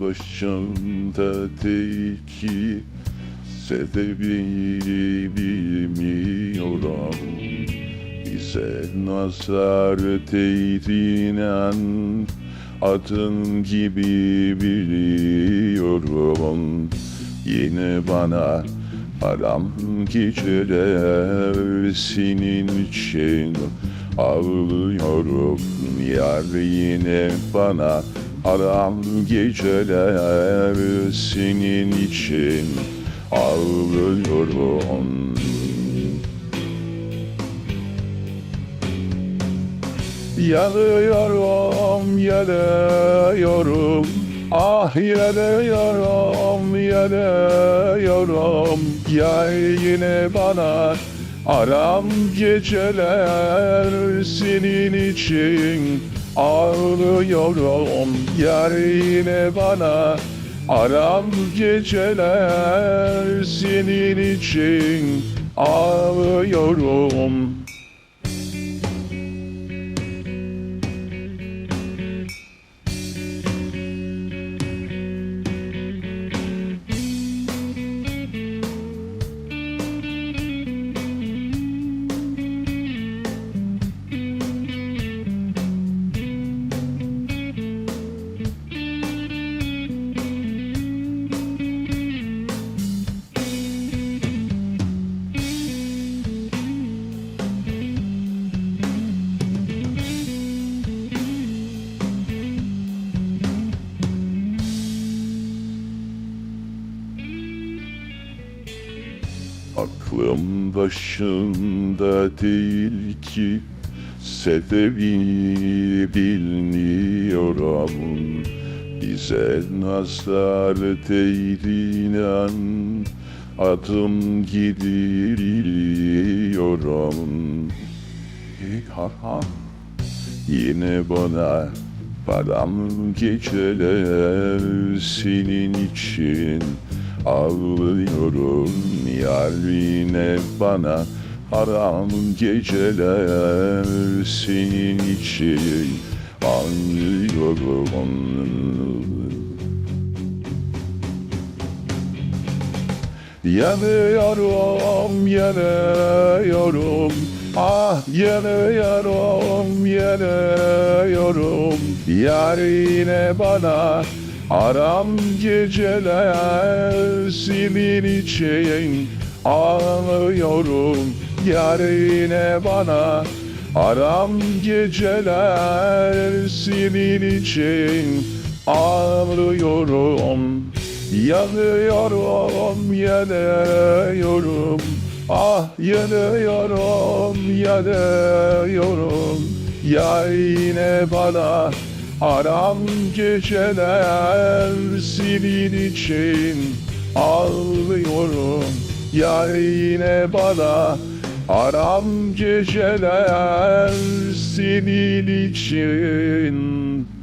Başımda değil ki Sebebi bilmiyorum. Bize nazar değdiğinden Adın gibi biliyorum. Yine bana Aram geceler senin için ağlıyorum. Yar yine bana aram geceler senin için ağlıyorum. Yanıyorum, yanıyorum. Ah yanıyorum, yanıyorum. Gel yine bana. Aram geceler senin için Ağlıyorum Yar yine bana. Aram geceler senin için. Ağlıyorum Aklım başımda değil ki Sebebi bilmiyorum Bize nazar değdiğinden Adım gidiliyorum Ha Yine bana param geceler senin için Ağlıyorum yar yine bana Haram geceler senin için. Ağlıyorum. Yanıyorum, yanıyorum. Ah yanıyorum, yanıyorum. Yar yine bana Aram geceler senin için Ağlıyorum Yar yine bana. Aram geceler senin için Ağlıyorum Yanıyorum, yanıyorum. Ah yanıyorum, yanıyorum Ya yine bana Aram geceler senin için Ağlıyorum. Ya yine bana Aram geceler senin için